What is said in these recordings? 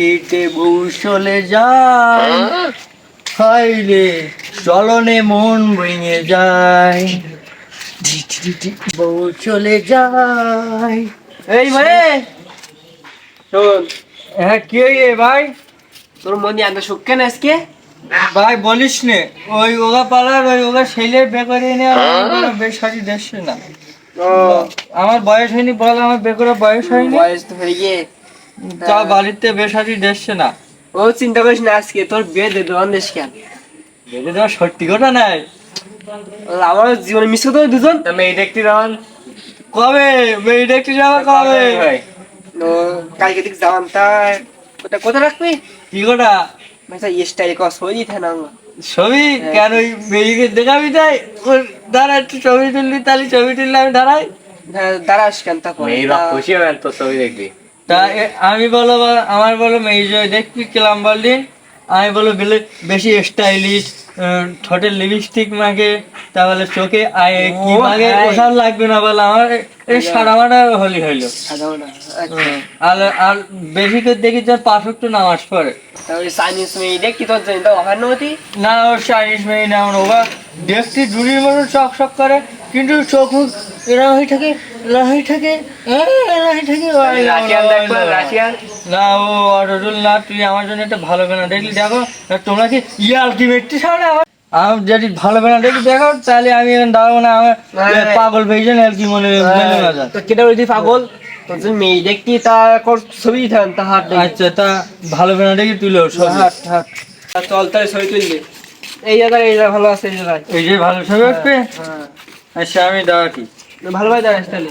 কেটে বউ চলে যায় চলনে মন ভেঙে যায়। বউ চলে যায়। এই ভাই শোন। হ্যাঁ কে এ ভাই? তোর মনে আনতে সুখ কেন আজকে? ভাই বলিস নে ওই ওগা পালার ওই ওগা ছেলে বেকারি নিয়ে আমার বেসারি দেখছে না। আমার বয়স হয়নি বল আমার বেকার বয়স হয়নি। বয়স তো হয়ে গিয়ে তা বাড়িতে বেসারি দেখছে না। ও চিন্তা করিস না আজকে তোর বিয়ে দে দেশ কেন? বেঁধে দেওয়া সত্যি কথা নাই। আমার জীবনে মিস করতে দুজন। মেয়ে দেখতে কবে? মেয়ে দেখতে যাওয়া কবে? কালকে দিক যাওয়ান তা কোথায় রাখবি? কি গোটা ভাই স্টাইল কস হয়ে দিতে না ছবি? হ্যাঁ। কেন ওই মেয়েকে দেখাবি তাই? ওর দাঁড়া একটু ছবি তুললি তাহলে ছবি তুললে আমি দাঁড়াই। দাঁড়াস কেন তা করে খুশি হবেন তোর ছবি দেখবি। তা আমি বলো আমার বলো মেয়ে দেখবি কেলাম বললি? আমি বলো বেলে বেশি স্টাইলিশ ঠোঁটের লিপস্টিক মাখে তাহলে চোখে আয় কি ও। ওসব লাগবে না বলে আমার এই সাদা মাটা হলি হইল। আচ্ছা। আর আর বেশি করে দেখি যার পাঁচক তো নামাজ পড়ে চাইনিজ মেয়ে দেখি তোর জন্য তো নতি? না ওর চাইনিজ মেয়ে না ওর দেখতে জুড়ির মতো চক চক করে কিন্তু চোখ মুখ এরা হয়ে থাকে এরা হয়ে থাকে হ্যাঁ, এরা হয়ে থাকে না ও অটল না তুই আমার জন্য একটা ভালো বেনা দেখলি দেখো তোমরা কি ইয়ে আলটিমেটলি সামনে আমার আমি যদি ভালো বেনা দেখি দেখো তাহলে আমি এখন দাঁড়াবো না আমার হ্যাঁ। পাগল ভেজেন আর কি মনে মেনে তো কেটে বলতি পাগল? তোর মেয়ে দেখতি তা ছবি থান তা হাত আচ্ছা তা ভালো বেনা দেখি তুলো সব হাট হাট চল তাহলে ছবি তুললি এই জায়গায় এই জায়গা ভালো আছে এই জায়গায় এই যে ভালো ছবি উঠবে হ্যাঁ। আচ্ছা আমি দাঁড়াচ্ছি ভালো ভাই দাঁড়াস তাহলে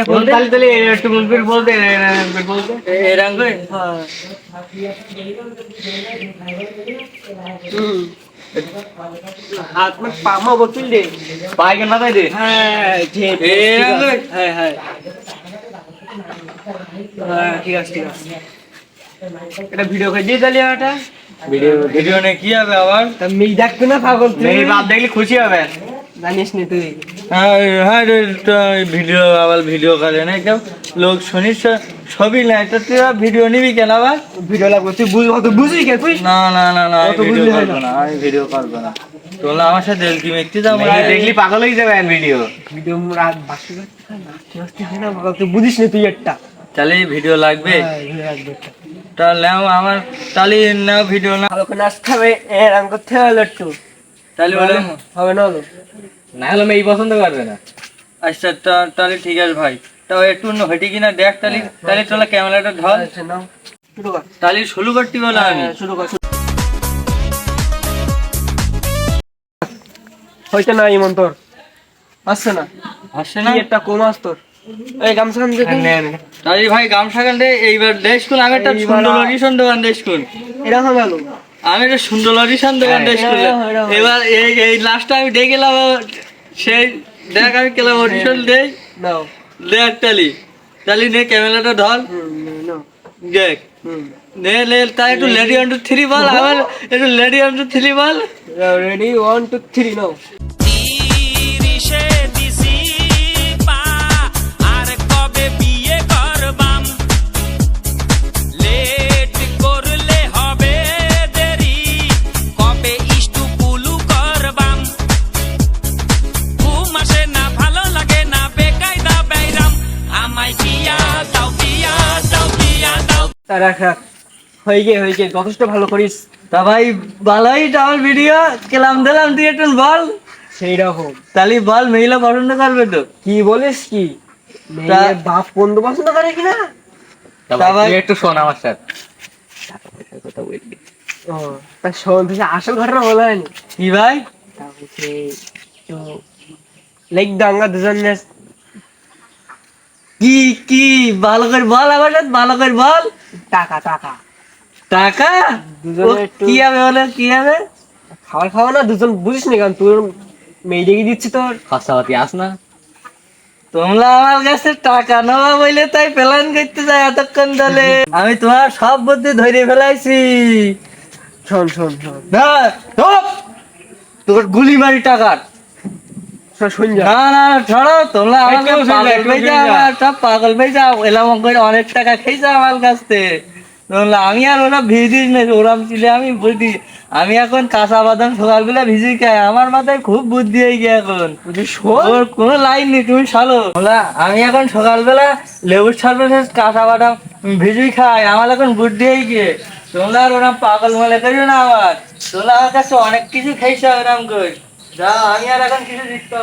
ফোন বলতে- তাহলে তাহলে একটু মুনফির বলতে বলতে। এরকম করে? হ্যাঁ। হাত মানে পামা বতুল দে পাইকেন মাথায় দে। হ্যাঁ ঠিক? হ্যাঁ হ্যাঁ। হ্যাঁ ঠিক আছে ঠিক আছে। এটা ভিডিও করে দিয়ে তাহলে এটা ভিডিও ভিডিও নে কি হবে আবার? তা মেয়ে দেখতো না পাগল তুই? বাপ দেখলে খুশি হবেন জানিস নি তুই? হ্যাঁ হ্যাঁ ভিডিও আবার ভিডিও করে না কেউ লোক শুনিস ছবি নাই তো তুই ভিডিও নিবি কেন আবার? ভিডিও লাগবে তুই বুঝ অত বুঝবি কে তুই? না না না না আমি অত ভিডিও বুঝলি না আমি ভিডিও করব না। তোমরা আমার সাথে কি মেখতে যাব দেখলি পাগল হয়ে যাবেন ভিডিও ভিডিও রাত বাসি করতে না পাগল। তুই বুঝিস না তুই একটা। তাহলে ভিডিও লাগবে? হ্যাঁ, ভিডিও লাগবে। তাহলে আমার তাহলে নাও ভিডিও না ভালো করে নাচতে হবে এরকম করতে হবে একটু তাহলে বলে। হবে না হলো। না হলে মেয়ে পছন্দ করবে না। আচ্ছা তাহলে ঠিক আছে ভাই। তাও একটু অন্য হেঁটে কিনা দেখ তাহলে তাহলে তোলা ক্যামেরাটা ধর। আচ্ছা শুরু কর। তাহলে শুরু করতে বলে আমি। হ্যাঁ, শুরু কর। হইতে না ইমন তোর? আসছে না। আসছে না? একটা কম আস তোর? এই গামছা খান দেখি। ভাই গামছা এইবার দেখুন আমি একটা সুন্দর দোকান দেখুন এরকম গেল আমি একটা সুন্দর দোকান হ্যাঁ, এরকম, এরকম। এবার এই এই লাস্টটা আমি দেখে গেলাম সেই দেখ আমি কেলাম অডিশন দেই। নাও দেখ তালি তালি নে ক্যামেরাটা ধর। দেখ। নে লে তাই একটু লেডি অন টু থ্রি বল আবার একটু লেডি অন টু থ্রি বল। Ready one two three now. রাখ রাখ। হয়ে হয়ে যথেষ্ট ভালো করিস। তা ভাই আমার ভিডিও কেলাম দিলাম তুই একটু বল। সেই রকম। তাহলে বল পছন্দ করবে তো। কি বলিস কি? বাপ বন্ধু পছন্দ করে কিনা? তা ভাই- একটু শোন আমার সাথে। ও তা শোন তুই আসল ঘটনা বলা হয়নি কি ভাই? তা হচ্ছে তো লাইক দাঙ্গা দুজন কি কি? ভালো করে বল আমার সাথে ভালো করে বল। টাকা টাকা। টাকা? কি হবে কি হবে? খাবার খাওয়া না দুজন বুঝিস নি কারণ তোর দিচ্ছি তোর। খরচাপাতি আস না। তোমরা আমার কাছে টাকা নেওয়া বলে তাই প্ল্যান করতে যাই এতক্ষণ ধরে। আমি তোমার সব বুদ্ধি ধরে ফেলাইছি। শোন শোন শোন। তোর গুলি মারি টাকার। অনেক টাকা খেয়েছে আমার কাছ। থেকে আমি আর ওরা ভিজিস না ওরাম ছিল আমি বুঝি আমি এখন কাঁচা বাদাম সকালবেলা ভিজি খাই আমার মাথায় খুব বুদ্ধি হয়ে গিয়ে এখন। ওর কোনো লাইন নেই তুমি সালো আমি এখন সকাল সকালবেলা লেবুর সর্বশেষ কাঁচা বাদাম ভিজুই খাই আমার এখন বুদ্ধি হয়ে গিয়ে। তোমরা আর ওরম পাগল মনে করিও না আমার তোমরা আমার কাছে অনেক কিছু খাইছো ওরম করে। যা আমি আর এখন কিছু দিতে।